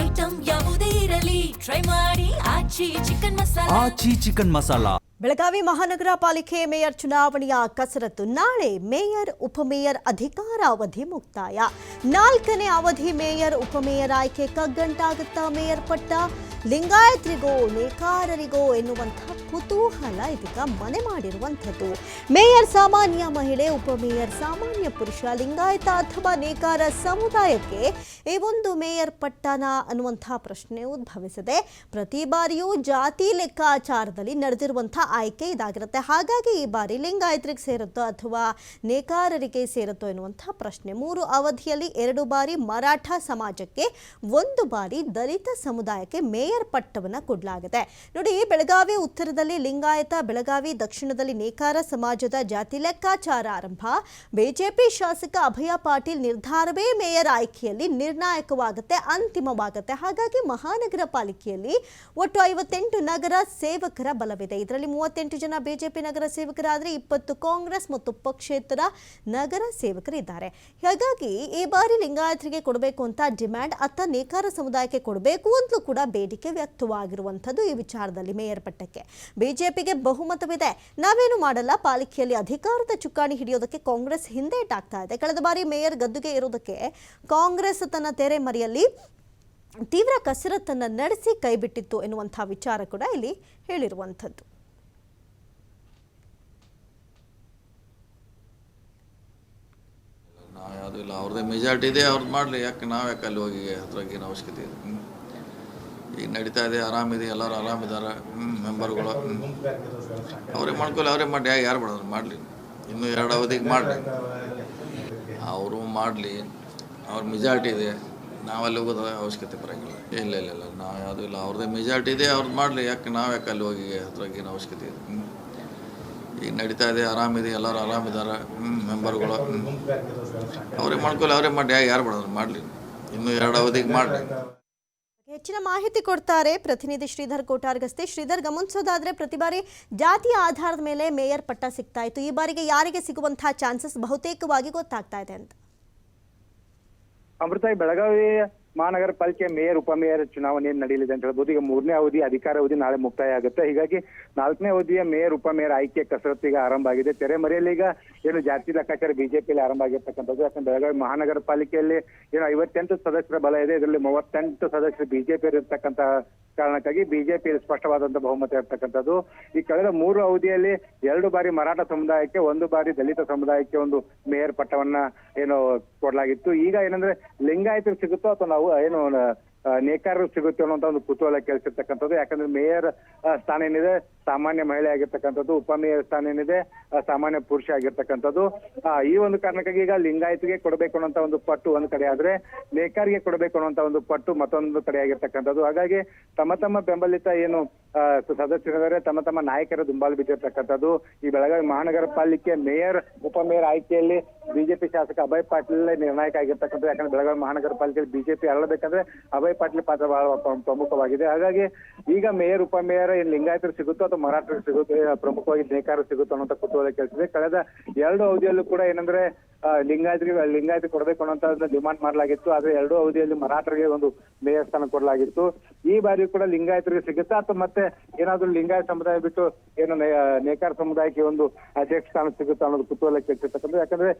Item ಯಾವುದೇ ಇರಲಿ. Try ಮಾಡಿ. ಆಚಿ ಚಿಕನ್ ಮಸಾಲಾ. ಆಚಿ ಚಿಕನ್ ಮಸಾಲಾ. ಬೆಳಗಾವಿ ಮಹಾನಗರ ಪಾಲಿಕೆ ಮೇಯರ್ ಚುನಾವಣೆಯ ಕಸರತ್ತು. ನಾಳೆ ಮೇಯರ್ ಉಪಮೇಯರ್ ಅಧಿಕಾರಾವಧಿ ಮುಕ್ತಾಯ. ನಾಲ್ಕನೇ ಅವಧಿ ಮೇಯರ್ ಉಪಮೇಯರ್ ಆಯ್ಕೆ ಕಗ್ಗಂಟಾಗುತ್ತಾ ಮೇಯರ್ ಪಟ್ಟ? ಲಿಂಗಾಯತ್ರಿಗೋ, ನೇಕಾರರಿಗೋ ಎನ್ನುವಂಥ ಕುತೂಹಲ ಇದೀಗ ಮನೆ ಮಾಡಿರುವಂಥದ್ದು. ಮೇಯರ್ ಸಾಮಾನ್ಯ ಮಹಿಳೆ ಉಪಮೇಯರ್ ಸಾಮಾನ್ಯ ಪುರುಷ, ಲಿಂಗಾಯತ ಅಥವಾ ನೇಕಾರ ಸಮುದಾಯಕ್ಕೆ ಈ ಒಂದು ಮೇಯರ್ ಪಟ್ಟಣ ಅನ್ನುವಂಥ ಪ್ರಶ್ನೆ ಉದ್ಭವಿಸಿದೆ. ಪ್ರತಿ ಬಾರಿಯೂ ಜಾತಿ ಲೆಕ್ಕಾಚಾರದಲ್ಲಿ ನಡೆದಿರುವಂಥ ಆಯ್ಕೆ ಇದಾಗಿರುತ್ತೆ. ಹಾಗಾಗಿ ಈ ಬಾರಿ ಲಿಂಗಾಯತ್ರಿಗೆ ಸೇರುತ್ತೋ ಅಥವಾ ನೇಕಾರರಿಗೆ ಸೇರುತ್ತೋ ಎನ್ನುವಂಥ ಪ್ರಶ್ನೆ. ಮೂರು ಅವಧಿಯಲ್ಲಿ ಎರಡು ಬಾರಿ ಮರಾಠ ಸಮಾಜಕ್ಕೆ, ಒಂದು ಬಾರಿ ದಲಿತ ಸಮುದಾಯಕ್ಕೆ ಮೇಯರ್ ಪಟ್ಟವನ್ನು ಕೊಡಲಾಗಿದೆ. ನೋಡಿ, ಬೆಳಗಾವಿ ಉತ್ತರದಲ್ಲಿ ಲಿಂಗಾಯತ, ಬೆಳಗಾವಿ ದಕ್ಷಿಣದಲ್ಲಿ ನೇಕಾರ ಸಮಾಜದ ಜಾತಿ ಲೆಕ್ಕಾಚಾರ ಆರಂಭ. ಬಿಜೆಪಿ ಶಾಸಕ ಅಭಯ ಪಾಟೀಲ್ ನಿರ್ಧಾರವೇ ಮೇಯರ್ ಆಯ್ಕೆಯಲ್ಲಿ ನಿರ್ಣಾಯಕವಾಗುತ್ತೆ, ಅಂತಿಮವಾಗುತ್ತೆ. ಹಾಗಾಗಿ ಮಹಾನಗರ ಪಾಲಿಕೆಯಲ್ಲಿ ಒಟ್ಟು ಐವತ್ತೆಂಟು ನಗರ ಸೇವಕರ ಬಲವಿದೆ. ಇದರಲ್ಲಿ ಮೂವತ್ತೆಂಟು ಜನ ಬಿಜೆಪಿ ನಗರ ಸೇವಕರಾದರೆ ಇಪ್ಪತ್ತು ಕಾಂಗ್ರೆಸ್ ಮತ್ತು ಪಕ್ಷೇತರ ನಗರ ಸೇವಕರಿದ್ದಾರೆ. ಹಾಗಾಗಿ ಈ ಬಾರಿ ಲಿಂಗಾಯತರಿಗೆ ಕೊಡಬೇಕು ಅಂತ ಡಿಮ್ಯಾಂಡ್, ಅತ್ತ ನೇಕಾರ ಸಮುದಾಯಕ್ಕೆ ಕೊಡಬೇಕು ಅಂತಲೂ ಕೂಡ ಬೇಡಿಕೆ ವ್ಯಕ್ತವಾಗಿರುವಂಥದ್ದು ಈ ವಿಚಾರದಲ್ಲಿ ಮೇಯರ್ ಪಟ್ಟಕ್ಕೆ. ಬಿಜೆಪಿಗೆ ಬಹುಮತವಿದೆ. ನಾವೇನು ಮಾಡಲ್ಲ? ಪಾಲಿಕೆಯಲ್ಲಿ ಅಧಿಕಾರದ ಚುಕ್ಕಾಣಿ ಹಿಡಿಯೋದಕ್ಕೆ ಕಾಂಗ್ರೆಸ್ ಹಿಂದೇಟಾಗ್ತಾ ಇದೆ. ಕಳೆದ ಬಾರಿ ಮೇಯರ್ ಗದ್ದುಗೆ ಇರೋದಕ್ಕೆ ಕಾಂಗ್ರೆಸ್ ತನ್ನ ತೆರೆ ಮರೆಯಲ್ಲಿ ತೀವ್ರ ಕಸರತ್ತನ್ನು ನಡೆಸಿ ಕೈಬಿಟ್ಟಿತ್ತು ಎನ್ನುವಂಥ ವಿಚಾರ ಕೂಡ ಇಲ್ಲಿ ಹೇಳಿರುವಂಥದ್ದು. ಯಾವುದೂ ಇಲ್ಲ. ಅವ್ರದ್ದೇ ಮೆಜಾರಿಟಿ ಇದೆ. ಅವ್ರದ್ದು ಮಾಡಲಿ. ಯಾಕೆ ನಾವು ಯಾಕೆ ಅಲ್ಲಿ ಹೋಗಿ ಅದ್ರಾಗೇನು ಅವಶ್ಯಕತೆ ಇದೆ. ಈಗ ನಡೀತಾ ಇದೆ ಆರಾಮಿದೆ ಎಲ್ಲರೂ ಆರಾಮಿದ್ದಾರೆ ಮೆಂಬರ್ಗಳು ಅವರೇ ಮಾಡ್ಕೊಳ್ಳಿ, ಅವರೇ ಮಾಡಿ, ಯಾರು ಮಾಡೋದು ಮಾಡಲಿ. ಇನ್ನೂ ಎರಡು ಅವಧಿಗೆ ಮಾಡಲಿ. ಅವರು ಮಾಡಲಿ. ಅವ್ರ ಮೆಜಾರಿಟಿ ಇದೆ. ನಾವಲ್ಲಿ ಹೋಗೋದ ಅವಶ್ಯಕತೆ ಬರೋಂಗಿಲ್ಲ ಇಲ್ಲ ಇಲ್ಲ ಇಲ್ಲ ನಾವು ಯಾವುದೂ ಇಲ್ಲ. ಅವ್ರದ್ದೇ ಮೆಜಾರಿಟಿ ಇದೆ ಅವ್ರದ್ದು ಮಾಡಲಿ. ಯಾಕೆ ನಾವು ಯಾಕೆ ಅಲ್ಲಿ ಹೋಗಿ ಅದ್ರಾಗೇನು ಅವಶ್ಯಕತೆ ಇದೆ? ಈಗ ನಡೀತಾ ಇದೆ ಆರಾಮಿದೆ ಎಲ್ಲರೂ ಆರಾಮಿದ್ದಾರೆ ಮೆಂಬರ್ಗಳು ಅವರೇ ಮಾಡ್ಕೊಳ್ಳಿ, ಅವರೇ ಮಾಡಿ, ಯಾರು ಮಾಡೋದು ಮಾಡಲಿ. ಇನ್ನೂ ಎರಡು ಅವಧಿಗೆ ಮಾಡಲಿ. ಹೆಚ್ಚಿನ ಮಾಹಿತಿ ಕೊಡ್ತಾರೆ ಪ್ರತಿನಿಧಿ ಶ್ರೀಧರ್ ಕೋಟಾರ್ಗಸ್ತೆ. ಶ್ರೀಧರ್, ಗಮನಿಸೋದಾದ್ರೆ ಪ್ರತಿ ಬಾರಿ ಜಾತಿಯ ಆಧಾರದ ಮೇಲೆ ಮೇಯರ್ ಪಟ್ಟ ಸಿಗ್ತಾ ಇತ್ತು. ಈ ಬಾರಿಗೆ ಯಾರಿಗೆ ಸಿಗುವಂತಹ ಚಾನ್ಸಸ್ ಬಹುತೇಕವಾಗಿ ಗೊತ್ತಾಗ್ತಾ ಇದೆ ಅಂತ. ಅಮೃತ ಬೆಳಗಾವಿ ಮಹಾನಗರ ಪಾಲಿಕೆ ಮೇಯರ್ ಉಪಮೇಯರ್ ಚುನಾವಣೆ ನಡೆಯಲಿದೆ ಅಂತ ಹೇಳ್ಬೋದು. ಈಗ ಮೂರನೇ ಅವಧಿ ಅಧಿಕಾರ ಅವಧಿ ನಾಳೆ ಮುಕ್ತಾಯ ಆಗುತ್ತೆ. ಹೀಗಾಗಿ ನಾಲ್ಕನೇ ಅವಧಿಯ ಮೇಯರ್ ಉಪಮೇಯರ್ ಆಯ್ಕೆ ಕಸರತ್ತು ಈಗ ಆರಂಭ ಆಗಿದೆ. ತೆರೆಮರೆಯಲ್ಲಿ ಈಗ ಏನು ಜಾತಿ ಲೆಕ್ಕಾಚಾರ ಬಿಜೆಪಿಯಲ್ಲಿ ಆರಂಭ ಆಗಿರ್ತಕ್ಕಂಥದ್ದು. ಯಾಕಂದ್ರೆ ಬೆಳಗಾವಿ ಮಹಾನಗರ ಪಾಲಿಕೆಯಲ್ಲಿ ಏನು ಐವತ್ತೆಂಟು ಸದಸ್ಯರ ಬಲ ಇದೆ. ಇದರಲ್ಲಿ ಮೂವತ್ತೆಂಟು ಸದಸ್ಯರು ಬಿಜೆಪಿ ಇರತಕ್ಕಂತ ಕಾರಣಕ್ಕಾಗಿ ಬಿಜೆಪಿ ಸ್ಪಷ್ಟವಾದಂತಹ ಬಹುಮತ ಇರ್ತಕ್ಕಂಥದ್ದು. ಈ ಕಳೆದ ಮೂರು ಅವಧಿಯಲ್ಲಿ ಎರಡು ಬಾರಿ ಮರಾಠ ಸಮುದಾಯಕ್ಕೆ, ಒಂದು ಬಾರಿ ದಲಿತ ಸಮುದಾಯಕ್ಕೆ ಒಂದು ಮೇಯರ್ ಪಟ್ಟವನ್ನ, ಏನು ಕೊಡಲಾಗಿತ್ತು. ಈಗ ಏನಂದ್ರೆ ಲಿಂಗಾಯತರು ಸಿಗುತ್ತೋ ಅಥವಾ ನಾವು, ಏನು ನೇಕಾರರು ಸಿಗುತ್ತೆ ಅನ್ನುವಂತ ಒಂದು ಕುತೂಹಲ ಕೇಳಿಸಿರ್ತಕ್ಕಂಥದ್ದು. ಯಾಕಂದ್ರೆ ಮೇಯರ್ ಸ್ಥಾನ ಏನಿದೆ? ಸಾಮಾನ್ಯ ಮಹಿಳೆ ಆಗಿರ್ತಕ್ಕಂಥದ್ದು ಉಪಮೇಯರ್ ಸ್ಥಾನ ಏನಿದೆ? ಸಾಮಾನ್ಯ ಪುರುಷ ಆಗಿರ್ತಕ್ಕಂಥದ್ದು. ಈ ಒಂದು ಕಾರಣಕ್ಕಾಗಿ ಈಗ ಲಿಂಗಾಯತಿಗೆ ಕೊಡಬೇಕು ಅನ್ನೋಂತ ಒಂದು ಪಟ್ಟು ಒಂದು ಕಡೆ ಆದ್ರೆ ನೇಕಾರಿಗೆ ಕೊಡಬೇಕು ಅನ್ನೋಂತ ಒಂದು ಪಟ್ಟು ಮತ್ತೊಂದು ಕಡೆ ಆಗಿರ್ತಕ್ಕಂಥದ್ದು. ಹಾಗಾಗಿ ತಮ್ಮ ತಮ್ಮ ಬೆಂಬಲಿತ ಏನು ಸದಸ್ಯರಿದ್ದಾರೆ ತಮ್ಮ ತಮ್ಮ ನಾಯಕರ ದುಂಬಾಲು ಬಿದ್ದಿರ್ತಕ್ಕಂಥದ್ದು ಈ ಬೆಳಗಾವಿ ಮಹಾನಗರ ಪಾಲಿಕೆ ಮೇಯರ್ ಉಪಮೇಯರ್ ಆಯ್ಕೆಯಲ್ಲಿ ಬಿಜೆಪಿ ಶಾಸಕ ಅಭಯ್ ಪಾಟೀಲ್ ನಿರ್ಣಾಯಕ ಆಗಿರ್ತಕ್ಕಂಥದ್ದು. ಯಾಕಂದ್ರೆ ಬೆಳಗಾವಿ ಮಹಾನಗರ ಪಾಲಿಕೆಯಲ್ಲಿ ಬಿಜೆಪಿ ಅರಳಬೇಕಂದ್ರೆ ಅಭಯ್ ಪಾಟೀಲ್ ಪಾತ್ರ ಬಹಳ ಪ್ರಮುಖವಾಗಿದೆ. ಹಾಗಾಗಿ ಈಗ ಮೇಯರ್ ಉಪಮೇಯರ್ ಏನ್ ಲಿಂಗಾಯತರು ಸಿಗುತ್ತೋ ಅಥವಾ ಮರಾಠರು ಸಿಗುತ್ತೆ ಪ್ರಮುಖವಾಗಿ ನೇಕಾರ ಸಿಗುತ್ತೋ ಅನ್ನೋಂಥ ಕುತೂಹಲ ಕೇಳಿಸಿದೆ ಕಳೆದ ಎರಡು ಅವಧಿಯಲ್ಲೂ ಕೂಡ ಏನಂದ್ರೆ ಲಿಂಗಾಯತರಿಗೆ ಲಿಂಗಾಯತ ಕೊಡಬೇಕು ಅನ್ನೋಂತ ಡಿಮಾಂಡ್ ಮಾಡಲಾಗಿತ್ತು. ಆದ್ರೆ ಎರಡು ಅವಧಿಯಲ್ಲಿ ಮರಾಠರಿಗೆ ಒಂದು ಮೇಯರ್ ಸ್ಥಾನ ಕೊಡಲಾಗಿತ್ತು. ಈ ಬಾರಿ ಕೂಡ ಲಿಂಗಾಯತರಿಗೆ ಸಿಗುತ್ತಾ ಅಥವಾ ಮತ್ತೆ ಏನಾದ್ರು ಲಿಂಗಾಯತ ಸಮುದಾಯ ಬಿಟ್ಟು ಏನು ನೇಕಾರ ಸಮುದಾಯಕ್ಕೆ ಒಂದು ಅಧ್ಯಕ್ಷ ಸ್ಥಾನ ಸಿಗುತ್ತೆ ಅನ್ನೋದು ಕುತೂಹಲ ಕೆಟ್ಟಿರ್ತಕ್ಕಂಥದ್ದು ಯಾಕಂದ್ರೆ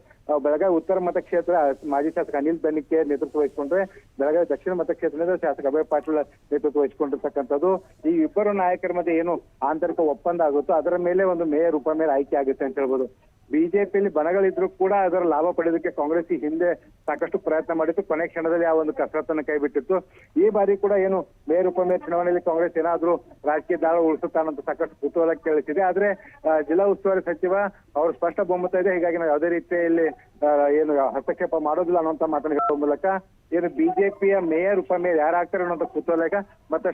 ಬೆಳಗಾವಿ ಉತ್ತರ ಮತಕ್ಷೇತ್ರ ಮಾಜಿ ಶಾಸಕ ಅನಿಲ್ ಬೆನ್ನಿಕೆ ನೇತೃತ್ವ ವಹಿಸಿಕೊಂಡ್ರೆ ಬೆಳಗಾವಿ ದಕ್ಷಿಣ ಮತಕ್ಷೇತ್ರದಿಂದ ಶಾಸಕ ಅಭಯ್ ಪಾಟೀಲ್ ನೇತೃತ್ವ ವಹಿಸಿಕೊಂಡಿರ್ತಕ್ಕಂಥದ್ದು. ಈ ಇಬ್ಬರು ನಾಯಕರ ಮಧ್ಯೆ ಏನು ಆಂತರಿಕ ಒಪ್ಪಂದ ಆಗುತ್ತೋ ಅದರ ಮೇಲೆ ಒಂದು ಮೇಯರ್ ಉಪಮೇಯರ್ ಆಯ್ಕೆ ಆಗುತ್ತೆ ಅಂತ ಹೇಳ್ಬೋದು. ಬಿಜೆಪಿಯಲ್ಲಿ ಬಣಗಳಿದ್ರು ಕೂಡ ಅದರ ಲಾಭ ಪಡೆಯೋದಕ್ಕೆ ಕಾಂಗ್ರೆಸ್ ಹಿಂದೆ ಸಾಕಷ್ಟು ಪ್ರಯತ್ನ ಮಾಡಿತ್ತು. ಕೊನೆ ಕ್ಷಣದಲ್ಲಿ ಆ ಒಂದು ಕಸರತ್ತನ್ನು ಕೈಬಿಟ್ಟಿತ್ತು ಈ ಬಾರಿ ಕೂಡ ಏನು ಮೇಯರ್ ಉಪಮೇಯರ್ ಚುನಾವಣೆಯಲ್ಲಿ ಕಾಂಗ್ರೆಸ್ ಏನಾದ್ರೂ ರಾಜಕೀಯ ದಾಳ ಉಳಿಸುತ್ತಾನಂತ ಸಾಕಷ್ಟು ಕುತೂಹಲ ಕೇಳಿಸಿದೆ. ಆದ್ರೆ ಜಿಲ್ಲಾ ಉಸ್ತುವಾರಿ ಸಚಿವ ಅವರು ಸ್ಪಷ್ಟ ಬಹುಮತ ಇದೆ. ಹೀಗಾಗಿ ನಾವು ಯಾವುದೇ ರೀತಿಯಲ್ಲಿ ಏನು ಹಸ್ತಕ್ಷೇಪ ಮಾಡೋದಿಲ್ಲ ಅನ್ನುವಂತ ಮಾತನ್ನು ಹೇಳುವ ಮೂಲಕ ಏನು ಬಿಜೆಪಿಯ ಮೇಯರ್ ಉಪಮೇಯರ್ ಯಾರಾಗ್ತಾರೆ ಅನ್ನೋಂಥ ಕುತೂಹಲ ಮತ್ತೆ